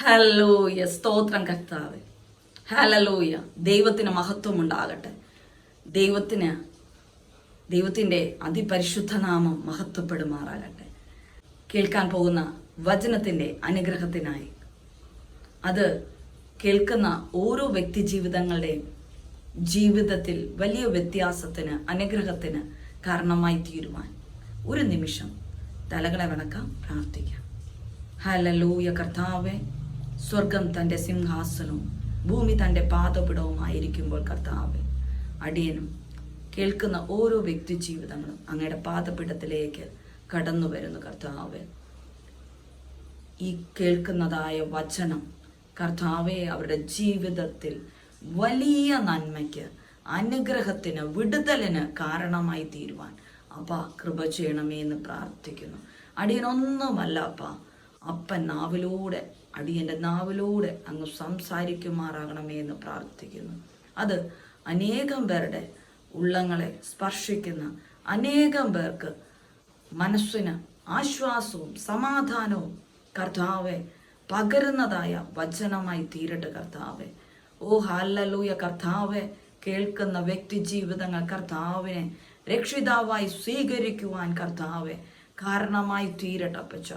ഹലലൂയ സ്തോത്രം കർത്താവ്. ഹലലൂയ ദൈവത്തിന് മഹത്വം ഉണ്ടാകട്ടെ. ദൈവത്തിന് ദൈവത്തിന്റെ അതിപരിശുദ്ധ നാമം മഹത്വപ്പെടുമാറാകട്ടെ. കേൾക്കാൻ പോകുന്ന വചനത്തിന്റെ അനുഗ്രഹത്തിനായി. അത് കേൾക്കുന്ന ഓരോ വ്യക്തി ജീവിതങ്ങളുടെയും ജീവിതത്തിൽ വലിയ വ്യത്യാസത്തിന് അനുഗ്രഹത്തിന് കാരണമായി തീരുവാൻ. ഒരു നിമിഷം തലകളെ വണക്കാം പ്രാർത്ഥിക്കാം. ഹലലൂയ കർത്താവെ. സ്വർഗം തന്റെ സിംഹാസനവും ഭൂമി തന്റെ പാദപിടവുമായിരിക്കുമ്പോൾ കർത്താവ് അടിയനും കേൾക്കുന്ന ഓരോ വ്യക്തി ജീവിതങ്ങളും അങ്ങയുടെ പാദപിടത്തിലേക്ക് കടന്നു വരുന്നു കർത്താവ്. ഈ കേൾക്കുന്നതായ വചനം കർത്താവെ അവരുടെ ജീവിതത്തിൽ വലിയ നന്മയ്ക്ക് അനുഗ്രഹത്തിന് വിടുതലിന് കാരണമായി തീരുവാൻ അപ്പ കൃപ ചെയ്യണമേ എന്ന് പ്രാർത്ഥിക്കുന്നു. അടിയനൊന്നുമല്ല അപ്പ അപ്പൻ നാവിലൂടെ അടിയന്റെ നാവിലൂടെ അങ്ങ് സംസാരിക്കുമാറാകണമേ എന്ന് പ്രാർത്ഥിക്കുന്നു. അത് അനേകം പേരുടെ ഉള്ളങ്ങളെ സ്പർശിക്കുന്ന അനേകം പേർക്ക് മനസ്സിന് ആശ്വാസവും സമാധാനവും കർത്താവെ പകരുന്നതായ വചനമായി തീരട്ടെ കർത്താവെ. ഓ ഹല്ലലൂയ കർത്താവെ കേൾക്കുന്ന വ്യക്തി ജീവിതങ്ങൾ കർത്താവിനെ രക്ഷിതാവായി സ്വീകരിക്കുവാൻ കർത്താവെ കാരണമായി തീരട്ടപ്പച്ച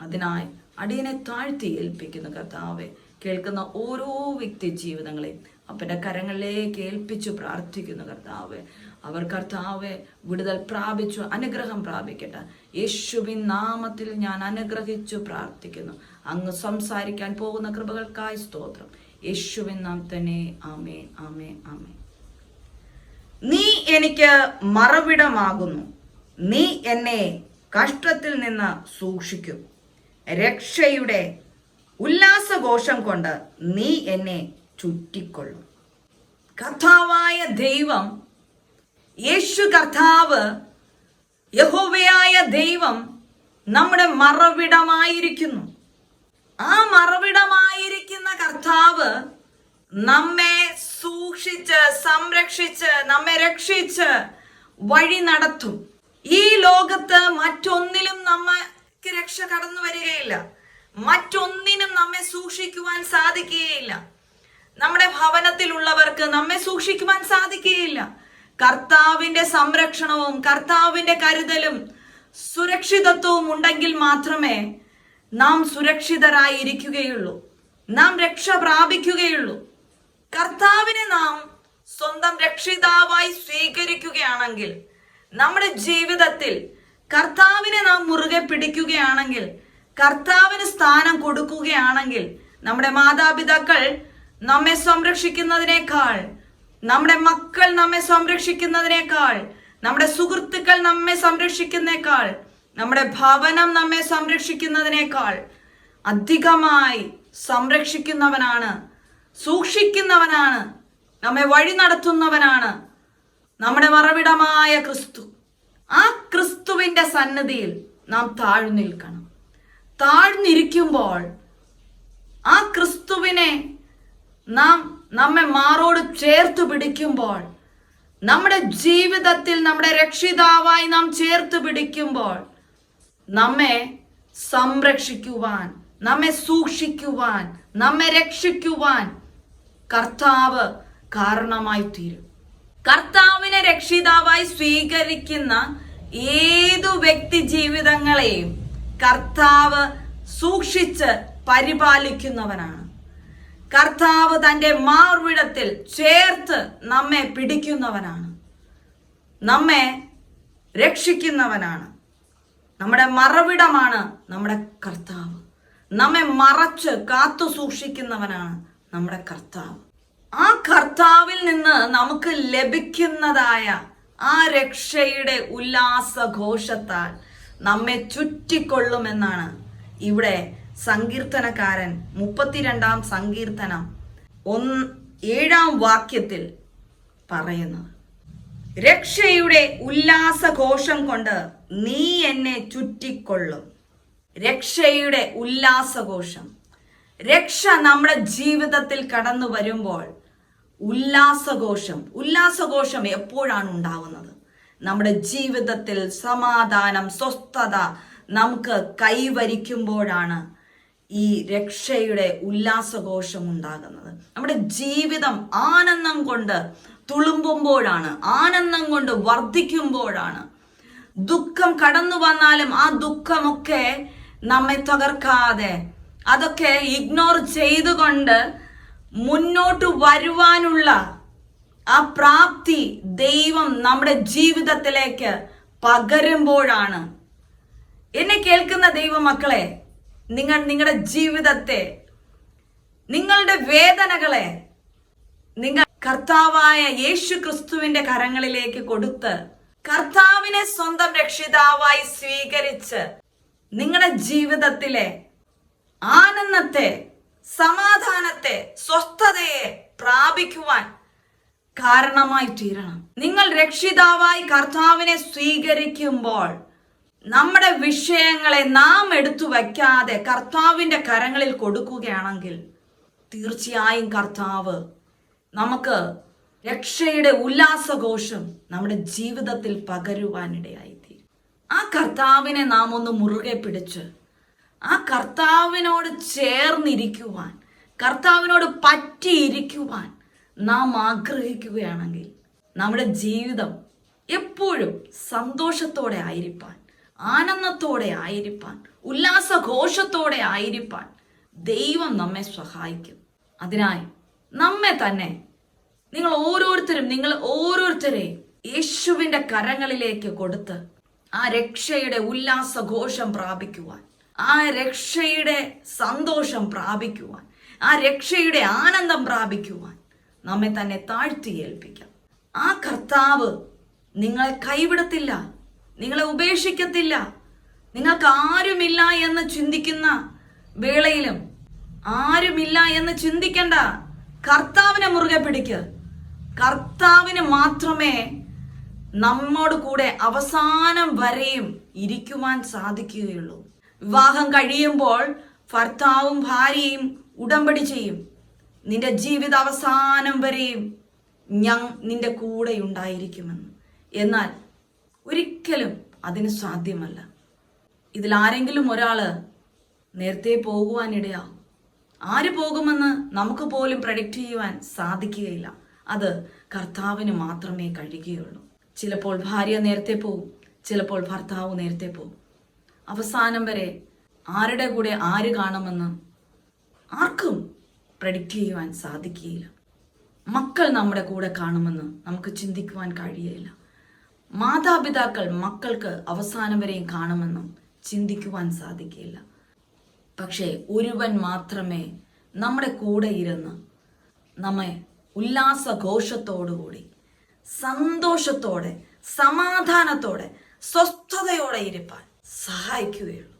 അതിനായി അടിയനെ താഴ്ത്തി ഏൽപ്പിക്കുന്ന കർത്താവെ. കേൾക്കുന്ന ഓരോ വ്യക്തി ജീവിതങ്ങളെയും അപ്പന്റെ കരങ്ങളിലേക്ക് ഏൽപ്പിച്ചു പ്രാർത്ഥിക്കുന്നു കർത്താവ്. അവർ കർത്താവ് വിടുതൽ പ്രാപിച്ചു അനുഗ്രഹം പ്രാപിക്കട്ടെ. യേശുവിൻ നാമത്തിൽ ഞാൻ അനുഗ്രഹിച്ചു പ്രാർത്ഥിക്കുന്നു. അങ്ങ് സംസാരിക്കാൻ പോകുന്ന കൃപകൾക്കായി സ്തോത്രം. യേശുവിൻ നാം തന്നെ ആമേ ആമേ ആമേ നീ എനിക്ക് മറവിടമാകുന്നു. നീ എന്നെ കഷ്ടത്തിൽ നിന്ന് സൂക്ഷിക്കും. രക്ഷയുടെ ഉല്ലാസഘോഷം കൊണ്ട് നീ എന്നെ ചുറ്റിക്കൊള്ളും. കർത്താവായ ദൈവം യേശു കർത്താവ് യഹോവയായ ദൈവം നമ്മുടെ മറവിടമായിരിക്കുന്നു. ആ മറവിടമായിരിക്കുന്ന കർത്താവ് നമ്മെ സൂക്ഷിച്ച് സംരക്ഷിച്ച് നമ്മെ രക്ഷിച്ച് വഴി നടത്തും. ഈ ലോകത്ത് മറ്റൊന്നിലും നമ്മക്ക് രക്ഷ കടന്നു വരികയില്ല. മറ്റൊന്നിനും നമ്മെ സൂക്ഷിക്കുവാൻ സാധിക്കുകയില്ല. നമ്മുടെ ഭവനത്തിലുള്ളവർക്ക് നമ്മെ സൂക്ഷിക്കുവാൻ സാധിക്കുകയില്ല. കർത്താവിന്റെ സംരക്ഷണവും കർത്താവിന്റെ കരുതലും സുരക്ഷിതത്വവും ഉണ്ടെങ്കിൽ മാത്രമേ നാം സുരക്ഷിതരായി സുരക്ഷിതരായിരിക്കുകയുള്ളൂ. നാം രക്ഷ പ്രാപിക്കുകയുള്ളൂ. കർത്താവിനെ നാം സ്വന്തം രക്ഷിതാവായി സ്വീകരിക്കുകയാണെങ്കിൽ നമ്മുടെ ജീവിതത്തിൽ കർത്താവിനെ നാം മുറുകെ പിടിക്കുകയാണെങ്കിൽ കർത്താവിന് സ്ഥാനം കൊടുക്കുകയാണെങ്കിൽ നമ്മുടെ മാതാപിതാക്കൾ നമ്മെ സംരക്ഷിക്കുന്നതിനേക്കാൾ നമ്മുടെ മക്കൾ നമ്മെ സംരക്ഷിക്കുന്നതിനേക്കാൾ നമ്മുടെ സുഹൃത്തുക്കൾ നമ്മെ സംരക്ഷിക്കുന്നേക്കാൾ നമ്മുടെ ഭവനം നമ്മെ സംരക്ഷിക്കുന്നതിനേക്കാൾ അധികമായി സംരക്ഷിക്കുന്നവനാണ് സൂക്ഷിക്കുന്നവനാണ് നമ്മെ വഴി നടത്തുന്നവനാണ് നമ്മുടെ മറവിടമായ ക്രിസ്തു. ആ ക്രിസ്തുവിന്റെ സന്നദ്ധിയിൽ നാം താഴ്ന്നു നിൽക്കണം. താഴ്ന്നിരിക്കുമ്പോൾ ആ ക്രിസ്തുവിനെ നാം നമ്മെ മാറോട് ചേർത്ത് പിടിക്കുമ്പോൾ നമ്മുടെ ജീവിതത്തിൽ നമ്മുടെ രക്ഷിതാവായി നാം ചേർത്ത് പിടിക്കുമ്പോൾ നമ്മെ സംരക്ഷിക്കുവാൻ നമ്മെ സൂക്ഷിക്കുവാൻ നമ്മെ രക്ഷിക്കുവാൻ കർത്താവ് കാരണമായി തീരും. കർത്താവിനെ രക്ഷിതാവായി സ്വീകരിക്കുന്ന ഏതു വ്യക്തി ജീവിതങ്ങളെയും കർത്താവ് സൂക്ഷിച്ച് പരിപാലിക്കുന്നവനാണ്. കർത്താവ് തന്റെ മാർവിടത്തിൽ ചേർത്ത് നമ്മെ പിടിക്കുന്നവനാണ്. നമ്മെ രക്ഷിക്കുന്നവനാണ്. നമ്മുടെ മറവിടമാണ് നമ്മുടെ കർത്താവ്. നമ്മെ മറച്ച് കാത്തു സൂക്ഷിക്കുന്നവനാണ് നമ്മുടെ കർത്താവ്. ആ കർത്താവിൽ നിന്ന് നമുക്ക് ലഭിക്കുന്നതായ ആ രക്ഷയുടെ ഉല്ലാസഘോഷത്താൽ നമ്മെ ചുറ്റിക്കൊള്ളുമെന്നാണ് ഇവിടെ സങ്കീർത്തനക്കാരൻ മുപ്പത്തിരണ്ടാം സങ്കീർത്തനം ഒന്ന് ഏഴാം വാക്യത്തിൽ പറയുന്നത് രക്ഷയുടെ ഉല്ലാസഘോഷം കൊണ്ട് നീ എന്നെ ചുറ്റിക്കൊള്ളും. രക്ഷയുടെ ഉല്ലാസഘോഷം. രക്ഷ നമ്മുടെ ജീവിതത്തിൽ കടന്നു വരുമ്പോൾ ഉല്ലാസഘോഷം. ഉല്ലാസഘോഷം എപ്പോഴാണ് ഉണ്ടാവുന്നത്? നമ്മുടെ ജീവിതത്തിൽ സമാധാനം സ്വസ്ഥത നമുക്ക് കൈവരിക്കുമ്പോഴാണ് ഈ രക്ഷയുടെ ഉല്ലാസഘോഷം ഉണ്ടാകുന്നത്. നമ്മുടെ ജീവിതം ആനന്ദം കൊണ്ട് തുളുമ്പുമ്പോഴാണ് ആനന്ദം കൊണ്ട് വർദ്ധിക്കുമ്പോഴാണ്. ദുഃഖം കടന്നു വന്നാലും ആ ദുഃഖമൊക്കെ നമ്മെ തകർക്കാതെ അതൊക്കെ ഇഗ്നോർ ചെയ്തുകൊണ്ട് മുന്നോട്ട് വരുവാനുള്ള ആ പ്രാപ്തി ദൈവം നമ്മുടെ ജീവിതത്തിലേക്ക് പകരുമ്പോഴാണ്. എന്നെ കേൾക്കുന്ന ദൈവമക്കളെ നിങ്ങൾ നിങ്ങളുടെ ജീവിതത്തെ നിങ്ങളുടെ വേദനകളെ നിങ്ങൾ കർത്താവായ യേശു ക്രിസ്തുവിന്റെ കരങ്ങളിലേക്ക് കൊടുത്ത് കർത്താവിനെ സ്വന്തം രക്ഷിതാവായി സ്വീകരിച്ച് നിങ്ങളുടെ ജീവിതത്തിലെ ആനന്ദത്തെ സമാധാനത്തെ സ്വസ്ഥതയെ പ്രാപിക്കുവാൻ കാരണമായി തീരണം. നിങ്ങൾ രക്ഷിതാവായി കർത്താവിനെ സ്വീകരിക്കുമ്പോൾ നമ്മുടെ വിഷയങ്ങളെ നാം എടുത്തു വയ്ക്കാതെ കർത്താവിന്റെ കരങ്ങളിൽ കൊടുക്കുകയാണെങ്കിൽ തീർച്ചയായും കർത്താവ് നമുക്ക് രക്ഷയുടെ ഉല്ലാസഘോഷം നമ്മുടെ ജീവിതത്തിൽ പകരുവാനിടയായിത്തീരും. ആ കർത്താവിനെ നാം ഒന്ന് മുറുകെ പിടിച്ച് ആ കർത്താവിനോട് ചേർന്നിരിക്കുവാൻ കർത്താവിനോട് പറ്റിയിരിക്കുവാൻ നാം ആഗ്രഹിക്കുകയാണെങ്കിൽ നമ്മുടെ ജീവിതം എപ്പോഴും സന്തോഷത്തോടെ ആയിരിക്കാൻ ആനന്ദത്തോടെ ആയിരിക്കാൻ ഉല്ലാസഘോഷത്തോടെ ആയിരിക്കാൻ ദൈവം നമ്മെ സഹായിക്കും. അതിനായി നമ്മെ തന്നെ നിങ്ങൾ ഓരോരുത്തരും നിങ്ങൾ ഓരോരുത്തരെയും യേശുവിന്റെ കരങ്ങളിലേക്ക് കൊടുത്ത് ആ രക്ഷയുടെ ഉല്ലാസഘോഷം പ്രാപിക്കുവാൻ ആ രക്ഷയുടെ സന്തോഷം പ്രാപിക്കുവാൻ ആ രക്ഷയുടെ ആനന്ദം പ്രാപിക്കുവാൻ നമ്മെ തന്നെ താഴ്ത്തി ഏൽപ്പിക്കാം. ആ കർത്താവ് നിങ്ങളെ കൈവിടത്തില്ല നിങ്ങളെ ഉപേക്ഷിക്കത്തില്ല നിങ്ങൾക്ക് ആരുമില്ല എന്ന് ചിന്തിക്കുന്ന വേളയിലും ആരുമില്ല എന്ന് ചിന്തിക്കണ്ട കർത്താവിനെ മുറുകെ പിടിക്ക്. കർത്താവിന് മാത്രമേ നമ്മോട് കൂടെ അവസാനം വരെയും ഇരിക്കുവാൻ സാധിക്കുകയുള്ളൂ. വിവാഹം കഴിയുമ്പോൾ ഭർത്താവും ഭാര്യയും ഉടമ്പടി ചെയ്യും. നിന്റെ ജീവിത അവസാനം വരെയും ഞാൻ നിന്റെ കൂടെ ഉണ്ടായിരിക്കുമെന്ന് എന്നാൽ ഒരിക്കലും അതിന് സാധ്യമല്ല. ഇതിൽ ആരെങ്കിലും ഒരാൾ നേരത്തെ പോകുവാനിടയാവും ആര് പോകുമെന്ന് നമുക്ക് പോലും പ്രഡിക്റ്റ് ചെയ്യുവാൻ സാധിക്കുകയില്ല. അത് കർത്താവിന് മാത്രമേ കഴിയുകയുള്ളൂ. ചിലപ്പോൾ ഭാര്യ നേരത്തെ പോകും. ചിലപ്പോൾ ഭർത്താവ് നേരത്തെ പോകും. അവസാനം വരെ ആരുടെ കൂടെ ആര് കാണുമെന്ന് ആർക്കും പ്രഡിക്റ്റ് ചെയ്യുവാൻ സാധിക്കുകയില്ല. മക്കൾ നമ്മുടെ കൂടെ കാണുമെന്ന് നമുക്ക് ചിന്തിക്കുവാൻ കഴിയുകയില്ല. മാതാപിതാക്കൾ മക്കൾക്ക് അവസാനം വരെയും കാണുമെന്നും ചിന്തിക്കുവാൻ സാധിക്കില്ല പക്ഷേ ഒരുവൻ മാത്രമേ നമ്മുടെ കൂടെ ഇരുന്ന് നമ്മെ ഉല്ലാസഘോഷത്തോടുകൂടി സന്തോഷത്തോടെ സമാധാനത്തോടെ സ്വസ്ഥതയോടെ ഇരിപ്പാൻ സഹായിക്കുകയുള്ളൂ.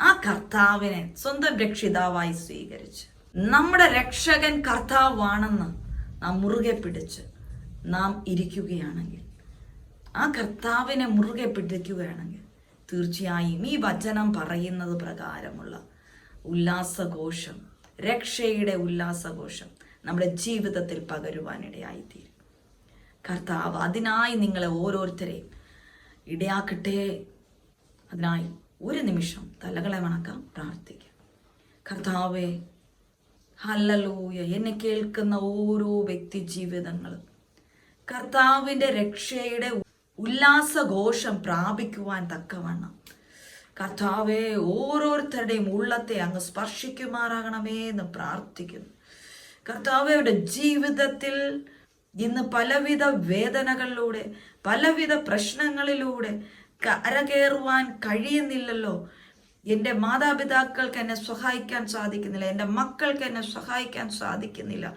ആ കർത്താവിനെ സ്വന്തം രക്ഷിതാവായി സ്വീകരിച്ച് നമ്മുടെ രക്ഷകൻ കർത്താവാണെന്ന് നാം മുറുകെ പിടിച്ച് നാം ഇരിക്കുകയാണെങ്കിൽ ആ കർത്താവിനെ മുറുകെ പിടിക്കുകയാണെങ്കിൽ തീർച്ചയായും ഈ വചനം പറയുന്നത് പ്രകാരമുള്ള ഉല്ലാസഘോഷം രക്ഷയുടെ ഉല്ലാസഘോഷം നമ്മുടെ ജീവിതത്തിൽ പകരുവാനിടയായിത്തീരും. കർത്താവ് അതിനായി നിങ്ങളെ ഓരോരുത്തരെയും ഇടയാക്കട്ടെ അതിനായി ഒരു നിമിഷം തലകളെ വണക്കാം പ്രാർത്ഥിക്കാം. കർത്താവെ ഹല്ലലൂയ. എന്നെ കേൾക്കുന്ന ഓരോ വ്യക്തി ജീവിതങ്ങളും കർത്താവിന്റെ രക്ഷയുടെ ഉല്ലാസഘോഷം പ്രാപിക്കുവാൻ തക്കവണ്ണം. കർത്താവെ ഓരോരുത്തരുടെയും ഉള്ളത്തെ അങ്ങ് സ്പർശിക്കുമാറാകണമേ എന്ന് പ്രാർത്ഥിക്കുന്നു. കർത്താവയുടെ ജീവിതത്തിൽ ഇന്ന് പലവിധ വേദനകളിലൂടെ പലവിധ പ്രശ്നങ്ങളിലൂടെ കരകയറുവാൻ കഴിയുന്നില്ലല്ലോ. എന്റെ മാതാപിതാക്കൾക്ക് എന്നെ സഹായിക്കാൻ സാധിക്കുന്നില്ല. എന്റെ മക്കൾക്ക് എന്നെ സഹായിക്കാൻ സാധിക്കുന്നില്ല.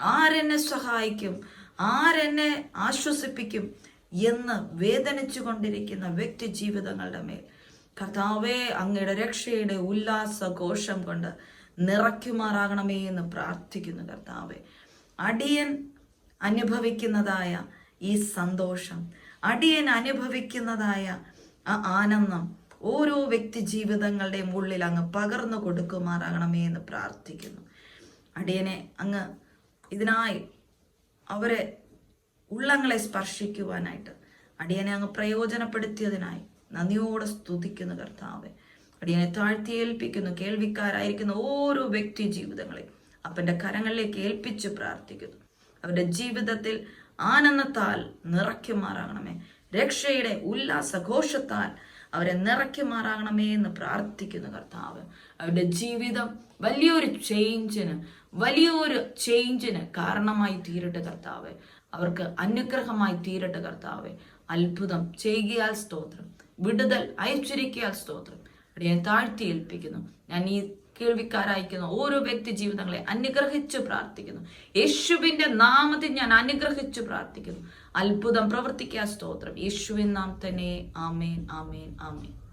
ആരെന്നെ സഹായിക്കും? ആരെന്നെ ആശ്വസിപ്പിക്കും? എന്ന് വേദനിച്ചു കൊണ്ടിരിക്കുന്ന വ്യക്തി ജീവിതങ്ങളുടെ മേൽ. കർത്താവെ അങ്ങയുടെ രക്ഷയുടെ ഉല്ലാസഘോഷം കൊണ്ട് നിറയ്ക്കുമാറാകണമേ എന്ന് പ്രാർത്ഥിക്കുന്നു കർത്താവെ. അടിയൻ അനുഭവിക്കുന്നതായ ഈ സന്തോഷം അടിയൻ അനുഭവിക്കുന്നതായ ആ ആനന്ദം ഓരോ വ്യക്തി ജീവിതങ്ങളുടെയും ഉള്ളിൽ അങ്ങ് പകർന്നു കൊടുക്കുമാറാകണമേ എന്ന് പ്രാർത്ഥിക്കുന്നു. അടിയനെ അങ്ങ് ഇതിനായി അവരെ ഉള്ളങ്ങളെ സ്പർശിക്കുവാനായിട്ട് അടിയനെ അങ്ങ് പ്രയോജനപ്പെടുത്തിയതിനായി നന്ദിയോടെ സ്തുതിക്കുന്നു കർത്താവെ. അടിയനെ താഴ്ത്തി ഏൽപ്പിക്കുന്നു കേൾവിക്കാരായിരിക്കുന്ന ഓരോ വ്യക്തി ജീവിതങ്ങളെ അപ്പന്റെ കരങ്ങളിലേക്ക് ഏൽപ്പിച്ച് പ്രാർത്ഥിക്കുന്നു. അവരുടെ ജീവിതത്തിൽ ആനന്ദത്താൽ നിറയ്ക്കുമാറാകണമേ രക്ഷയുടെ ഉല്ലാസഘോഷത്താൽ അവരെ നിറയ്ക്കുമാറാകണമേ എന്ന് പ്രാർത്ഥിക്കുന്നു കർത്താവ്. അവരുടെ ജീവിതം വലിയൊരു ചേഞ്ചിന് വലിയൊരു ചേഞ്ചിന് കാരണമായി തീരട്ടെ കർത്താവ്. അവർക്ക് അനുഗ്രഹമായി തീരട്ടെ കർത്താവ്. അത്ഭുതം ചെയ്യുകയാൽ സ്തോത്രം. വിടുതൽ അയച്ചിരിക്കയാൽ സ്തോത്രം. ഞാൻ താഴ്ത്തി ഏൽപ്പിക്കുന്നു. ഞാൻ ഈ കേൾവിക്കാരായിരിക്കുന്ന ഓരോ വ്യക്തി ജീവിതങ്ങളെ അനുഗ്രഹിച്ച് പ്രാർത്ഥിക്കുന്നു. യേശുവിന്റെ നാമത്തിൽ ഞാൻ അനുഗ്രഹിച്ച് പ്രാർത്ഥിക്കുന്നു. അത്ഭുതം പ്രവർത്തിക്കാൻ സ്തോത്രം. യേശുവിൻ നാം തന്നെ. ആമേൻ ആമേൻ ആമേൻ.